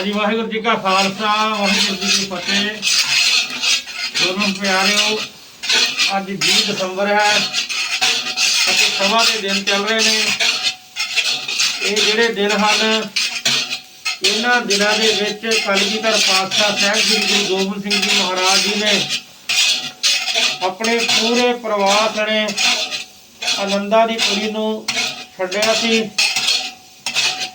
ਹਾਂਜੀ, ਵਾਹਿਗੁਰੂ ਜੀ ਕਾ ਖਾਲਸਾ, ਵਾਹਿਗੁਰੂ ਜੀ ਕੀ ਫਤਿਹ। ਦੋਨੋਂ ਪਿਆਰਿਓ, ਅੱਜ 20 ਦਸੰਬਰ ਹੈ। ਅਤੇ ਸਭਾ ਦੇ ਦਿਨ ਚੱਲ ਰਹੇ ਨੇ। ਇਹ ਜਿਹੜੇ ਦਿਨ ਹਨ, ਇਹਨਾਂ ਦਿਨਾਂ ਦੇ ਵਿੱਚ ਕਲਗੀਧਰ ਪਾਤਸ਼ਾਹ ਸਾਹਿਬ ਸ੍ਰੀ ਗੁਰੂ ਗੋਬਿੰਦ ਸਿੰਘ ਜੀ ਮਹਾਰਾਜ ਜੀ ਨੇ ਆਪਣੇ ਪੂਰੇ ਪਰਿਵਾਰ ਸਣੇ ਆਨੰਦਾ ਦੀ ਪੁਰੀ ਨੂੰ ਛੱਡਿਆ ਸੀ।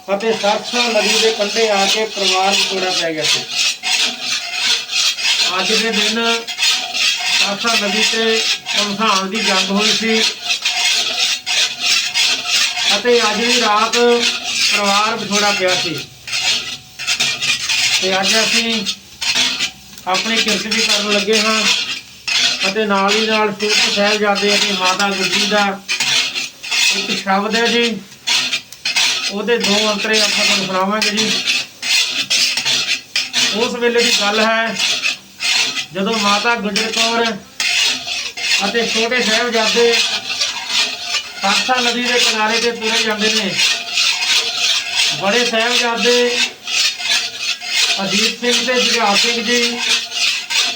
ਅਤੇ ਸਰਸਾ ਨਦੀ ਦੇ ਕੰਢੇ ਆ ਕੇ ਪਰਿਵਾਰ ਵਿਛੋੜਾ ਪੈ ਗਿਆ ਸੀ। ਅੱਜ ਦੇ ਦਿਨ ਸਰਸਾ ਨਦੀ ਤੇ ਸ਼ਮਸ਼ਾਨ ਦੀ ਜੰਗ ਹੋਈ ਸੀ ਅਤੇ ਅੱਜ ਦੀ ਰਾਤ ਪਰਿਵਾਰ ਵਿਛੋੜਾ ਪਿਆ ਸੀ। ਤੇ ਅੱਜ ਅਸੀਂ ਆਪਣੀ ਕਿਰਤ ਵੀ ਕਰਨ ਲੱਗੇ ਹਾਂ ਅਤੇ ਨਾਲ ਹੀ ਨਾਲ ਸੂਤ ਸਾਹਿਬਜ਼ਾਦੇ ਅਤੇ ਮਾਤਾ ਗੁਜਰੀ ਦਾ ਇੱਕ ਸ਼ਬਦ ਹੈ ਜੀ। ਉਹਦੇ ਦੋ ਅੰਤਰੇ ਆਪਾਂ ਤੁਹਾਨੂੰ ਸੁਣਾਵਾਂਗੇ ਜੀ। ਉਸ ਵੇਲੇ ਦੀ ਗੱਲ ਹੈ, ਜਦੋਂ ਮਾਤਾ ਗੁਜਰ ਕੌਰ ਅਤੇ ਛੋਟੇ ਸਾਹਿਬਜ਼ਾਦੇ ਸਾਖਾ ਨਦੀ ਦੇ ਕਿਨਾਰੇ ਤੇ ਤੁਰੇ ਜਾਂਦੇ ਨੇ, ਬੜੇ ਸਾਹਿਬਜ਼ਾਦੇ ਅਜੀਤ ਸਿੰਘ ਤੇ ਜੁਝਾਰ ਸਿੰਘ ਜੀ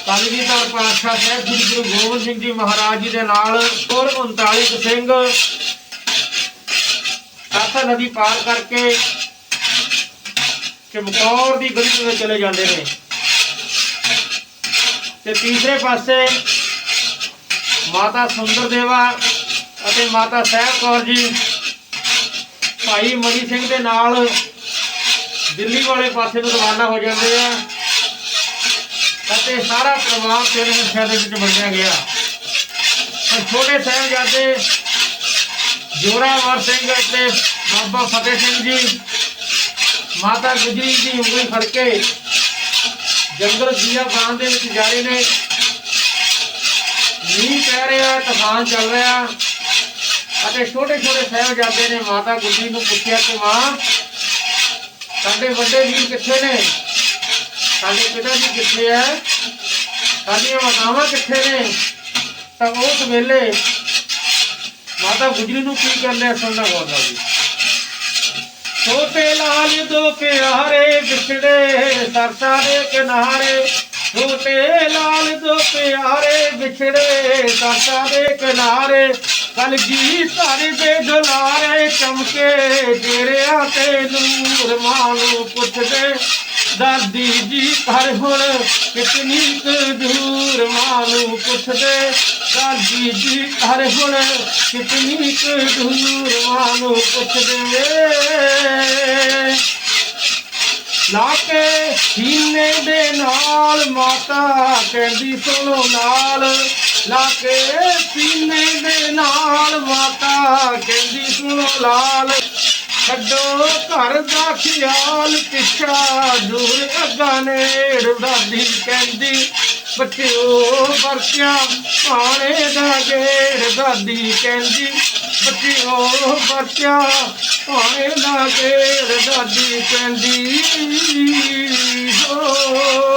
ਕਲਗੀਧਰ ਪਾਤਸ਼ਾਹ ਸਾਹਿਬ ਸ੍ਰੀ ਗੁਰੂ ਗੋਬਿੰਦ ਸਿੰਘ ਜੀ ਮਹਾਰਾਜ ਜੀ ਦੇ ਨਾਲ ਹੋਰ 39 ਸਿੰਘ ਸਾਥਾ ਨਦੀ ਪਾਰ ਕਰਕੇ ਚਮਕੌਰ ਦੀ ਗਲੀ ਦੇ ਚਲੇ ਜਾਂਦੇ ਨੇ। ਤੇ ਤੀਸਰੇ ਪਾਸੇ ਮਾਤਾ ਸੁੰਦਰ ਦੇਵਾ ਅਤੇ ਮਾਤਾ ਸਾਹਿਬ ਕੌਰ ਜੀ ਭਾਈ ਮਨੀ ਸਿੰਘ ਦੇ ਨਾਲ ਦਿੱਲੀ ਵਾਲੇ ਪਾਸੇ ਨੂੰ ਰਵਾਨਾ ਹੋ ਜਾਂਦੇ ਆ ਅਤੇ ਸਾਰਾ ਪਰਿਵਾਰ ਤਿੰਨ ਹਿੱਸਿਆਂ ਦੇ ਵਿੱਚ ਵੰਡਿਆ ਗਿਆ। ਛੋਟੇ ਸਾਹਿਬਜ਼ਾਦੇ ਜੋਰਾਵਰ ਸਿੰਘ ਅਤੇ ਬਾਬਾ ਫਤਿਹ ਸਿੰਘ ਜੀ, ਮਾਤਾ ਗੁਜਰੀ ਦੀ ਉਂਗਲੀ ਫੜ ਕੇ ਜੰਗਲ ਜੀਆ ਬਾਣ ਦੇ ਵਿੱਚ ਜਾ ਰਹੇ ਨੇ। ਮੀਂਹ ਪੈ ਰਿਹਾ ਤੂਫਾਨ ਚੱਲ ਰਿਹਾ ਅਤੇ ਛੋਟੇ ਛੋਟੇ ਸਾਹਿਬਜ਼ਾਦੇ ਨੇ ਮਾਤਾ ਗੁਜਰੀ ਨੂੰ ਪੁੱਛਿਆ ਕਿ ਮਾਂ, ਸਾਡੇ ਵੱਡੇ ਵੀਰ ਕਿੱਥੇ ਨੇ? ਸਾਡੇ ਪਿਤਾ ਜੀ ਕਿੱਥੇ ਹੈ? ਸਾਡੀਆਂ ਮਾਤਾਵਾਂ ਕਿੱਥੇ ਨੇ? ਤਾਂ ਉਸ ਵੇਲੇ ਮਾਤਾ ਗੁਜਰੀ ਨੂੰ ਕੀ ਕਹਿੰਦੇ ਸੁਣਨਾ ਗੌਰ ਜੀ? ਛੋਟੇ ਲਾਲ ਦੋ ਪਿਆਰੇ ਵਿਛੜੇ ਸਰਸਾ ਦੇ ਕਿਨਾਰੇ। ਛੋਟੇ ਲਾਲ ਦੋ ਪਿਆਰੇ ਵਿਛੜੇ ਸਰਸਾ ਦੇ ਕਿਨਾਰੇ। ਕਲਗੀ ਧਰ ਦੇ ਦੁਲਾਰੇ ਚਮਕੇ ਡੇਰਿਆਂ ਤੇ ਨੂਰ ਮਾਨੂੰ ਪੁੱਛਦੇ ਦਾਦੀ ਜੀ, ਪਰ ਹੁਣ ਕਿਤਨੀ ਕੁ ਦੂਰ ਪੁੱਛਦੇ ਦਾਦੀ ਜੀ ਪਰ ਹੁਣ ਕਿਤਨੀ ਕੁ ਦੂਰ ਮਾਨੂੰ ਪੁੱਛਦੇ। ਲਾ ਕੇ ਸੀਨੇ ਦੇ ਨਾਲ, ਮਾਤਾ ਕਹਿੰਦੀ ਸੁਣੋ ਨਾਲ। ਲਾ ਕੇ ਸੀਨੇ ਦੇ ਨਾਲ, ਮਾਤਾ ਕਹਿੰਦੀ ਸੁਣੋ ਲਾਲ। ਛੱਡੋ ਘਰ ਦਾ ਖਿਆਲ ਪਿੱਛਾ ਦੂਰ ਅੱਗਾ ਨੇੜ, ਦਾਦੀ ਕਹਿੰਦੀ ਬੱਚਿਓ ਵਰਤਿਆ ਪਾਣੇ ਦਾ ਗੇੜ ਦਾਦੀ ਕਹਿੰਦੀ ਬੱਚਿਓ ਵਰਤਿਆ ਪਾਣੇ ਦਾ ਗੇੜ ਦਾਦੀ ਕਹਿੰਦੀ ਹੋ